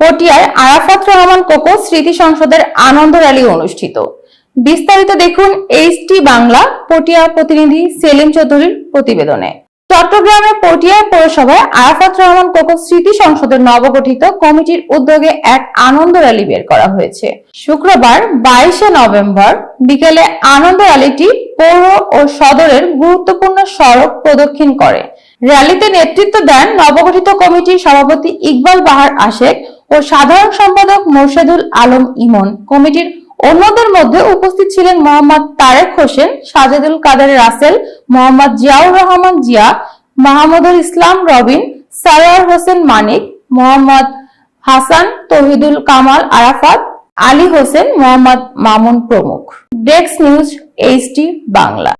পটিয়ায় Arafat Rahman cocoa স্মৃতি সংসদের আনন্দ rally অনুষ্ঠিত। বিস্তারিত দেখুন এইচটি বাংলা পটিয়া প্রতিনিধি সেলিম চৌধুরীর প্রতিবেদনে। চট্টগ্রামের পটিয়া পৌরসভায় আরাফাত রহমান কোকো স্মৃতি সংসদের নবগঠিত কমিটির উদ্যোগে এক আনন্দ র্যালি বের করা হয়েছে। শুক্রবার বাইশে নভেম্বর বিকেলে আনন্দ র্যালিটি পৌর ও সদরের গুরুত্বপূর্ণ সড়ক প্রদক্ষিণ করে। র্যালিতে নেতৃত্ব দেন নবগঠিত কমিটির সভাপতি ইকবাল বাহার আশেক ও সাধারণ সম্পাদক মোর্শেদুল আলম ইমন। কমিটির অন্যদের মধ্যে উপস্থিত ছিলেন মোহাম্মদ তারেক হোসেন, সাজেদুল কাদের রাসেল, মোহাম্মদ জিয়াউর রহমান জিয়া, মাহমুদুল ইসলাম রবিন, সারোয়ার হোসেন মানিক, মোহাম্মদ হাসান, তহিদুল কামাল আরাফাত, আলী হোসেন, মোহাম্মদ মামুন প্রমুখ। Desk news HT Bangla.